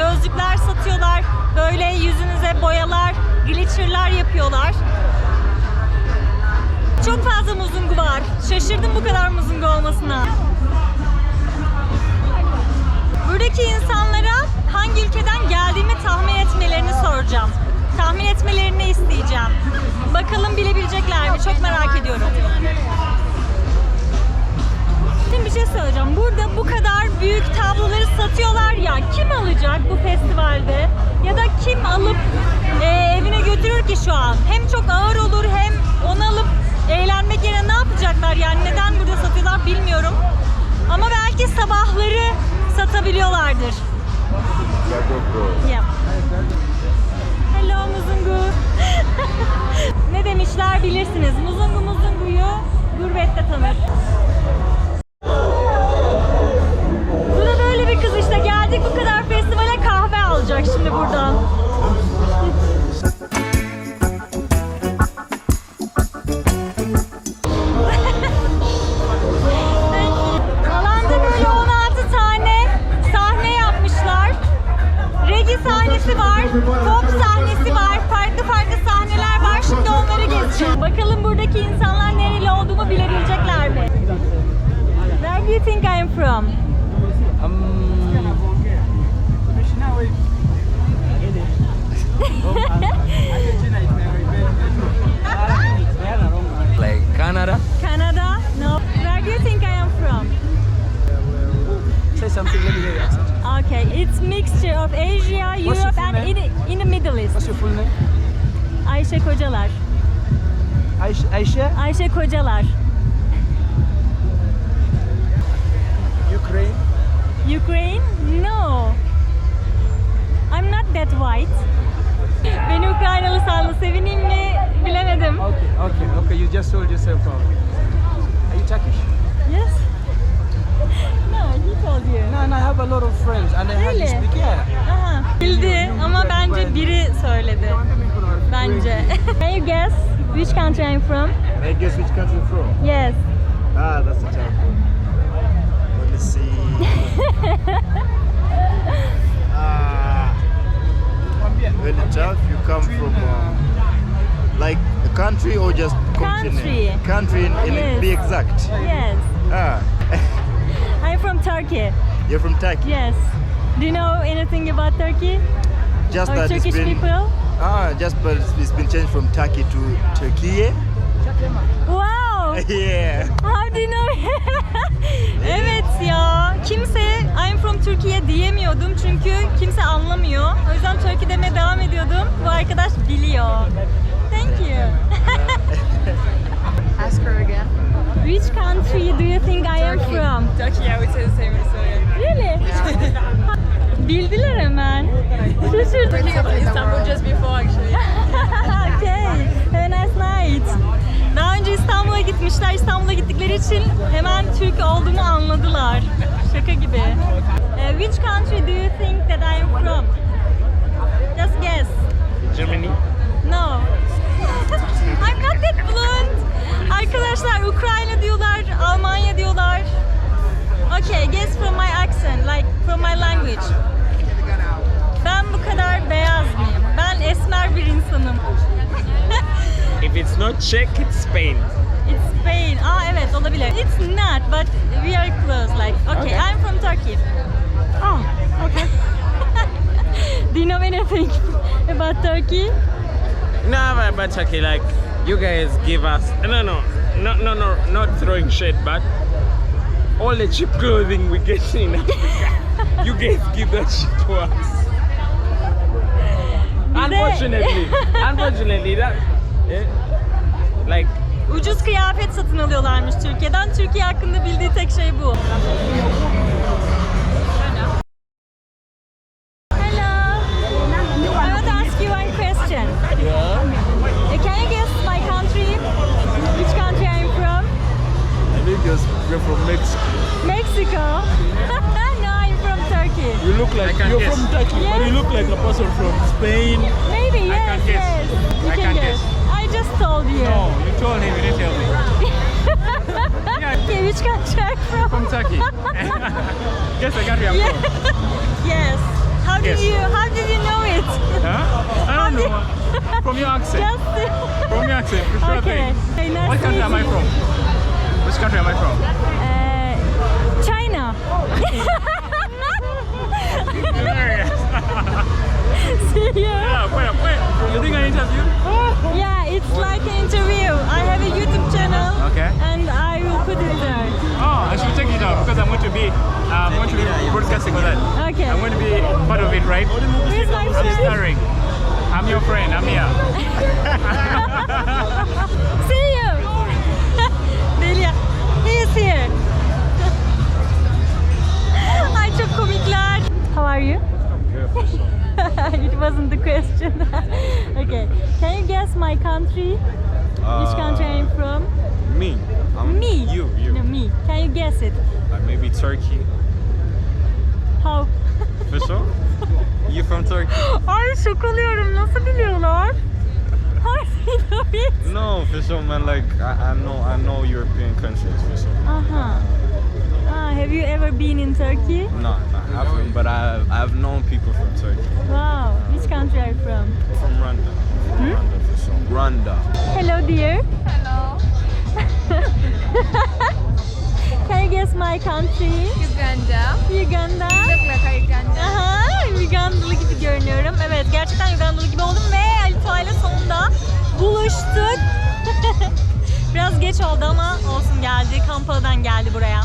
gözlükler satıyorlar. Böyle yüzünüze boyalar, glitcherlar yapıyorlar. Çok fazla muzungu var. Şaşırdım bu kadar muzungu olmasına. Buradaki insanlara hangi ülkeden geldiğimi tahmin etmelerini soracağım. Tahmin etmelerini isteyeceğim. Bakalım bilebilecekler mi? Çok merak ediyorum. Şimdi bir şey söyleyeceğim. Burada bu kadar büyük tabloları Kim alıp e, evine götürür ki şu an? Hem çok ağır olur hem onu alıp eğlenmek yerine ne yapacaklar? Yani neden burada satıyorlar bilmiyorum. Ama belki sabahları satabiliyorlardır. Yeah. Hello Muzungu. ne demişler bilirsiniz. Muzungu Muzungu'yu gurbette tanır. Buradaki insanlar nereli olduğumu bilebilecekler mi? Where do you think I am from? Like Canada. Canada? No. Where do you think I am from? Say something, let me hear your accent. Okay, it's mixture of Asia, Europe and in, in the Middle East. What's your full name? Ayşe Kocalar. Aisha. Aisha? Ayşe Kocalar. Ukraine. Ukraine? No. I'm not that white. Beni Ukraynalı sandı. Sevineyim mi bilemedim. Okay, okay, okay. You just sold yourself out. Are you Turkish? Yes? No, he told you. No, no. I have a lot of friends, and I heard you Really? speak. Yeah. Aha, bildi ama bence biri söyledi. Bence. Can you guess which country I'm from? Can I guess which country you're from? Yes. Ah, that's a tough one. Let me see. ah, really tough. You come from um, like a country or just continent? Country. Country, in, in Yes. be exact. Yes. Ah, I'm from Turkey. you're from Turkey. Yes. Do you know anything about Turkey? Just Or that Turkish it's been people? Ah, just but it's- been changed from Turkey to Turkey. Wow! yeah. How do you know? evet ya. Kimse I'm from Türkiye diyemiyordum çünkü kimse anlamıyor. O yüzden Turkey demeye devam ediyordum. Bu arkadaş biliyor. Thank you. Ask her again. Which country do you think I am Turkey. from? Turkey, I would say the same as Really? Bildiler hemen. Şaşırdım. Istanbul just before actually. okay. Have a nice night. Daha önce İstanbul'a gitmişler. İstanbul'a gittikleri için hemen Türk olduğumu anladılar. Şaka gibi. Eh, which country do you think that I am from? Just guess. Germany. No. I'm not that blunt. Arkadaşlar Ukrayna diyorlar, Almanya diyorlar. Okay, guess from my accent, like from my language. Kadar beyaz mıyım? Ben esmer bir insanım. If it's not Czech, it's Spain. It's Spain. Aa evet olabilir. It's not, but we are close. Like, okay, Okay. I'm from Turkey. Oh, okay. Do you know anything about Turkey? No, but, but Turkey, like you guys give us no, no, no, no, no, not throwing shade, but all the cheap clothing we get in Africa, you guys give that shit to us. Unfortunately, unfortunately, that eh, like Ucuz kıyafet satın alıyorlarmış Türkiye'den. Türkiye hakkında bildiği tek şey bu. Hello. I want to ask you one question. yeah. Uh, Can you guess my country? Which country I'm from? I think you're from Mexico. Mexico. You look like you're guess. from Turkey, but you look like a person from Spain. Maybe yes, I can guess. yes. You I can can guess. guess. I just told you. you told him, you didn't tell me. Okay, which country I'm from? From Turkey. Guess the country I'm Yeah. from. yes. How did Yes. you How did you know it? Huh? I don't know. From your accent. Just From your accent. for sure okay. thing. Hey, nice What country am I from? Which country am I from? Uh, China. Hilarious. See you. yeah, wait, wait. You doing an interview? Yeah, it's like an interview. I have a YouTube channel. Okay. And I will put it there. Oh, I should check it out because I'm going to be, uh, I'm going to be broadcasting on that. Okay. I'm going to be part of it, right? Where's my I'm friend? starring. I'm your friend. I'm here. See you. Delia, he is here. How are you? it wasn't the question. okay. Can you guess my country? Which country I'm from? Me. I'm Me. You. You. No, me. Can you guess it? Uh, maybe Turkey. How? For sure. you from Turkey? Ay şok oluyorum. Nasıl biliyorlar? How do you know it? No, for sure, man. Like I, I know, I know European countries for sure. Uh-huh. Ah, have you ever been in Turkey? No, I've known people from Turkey. Wow. Which country are you from? From Rwanda. From Rwanda for sure. Rwanda. Hello dear. Hello. Can you guess my country? Uganda. Uganda. Look like Uganda. Aha, Ugandalı gibi görünüyorum. Evet, gerçekten Ugandalı gibi oldum ve Alito ile sonunda buluştuk. Biraz geç oldu ama olsun geldi. Kampala'dan geldi buraya.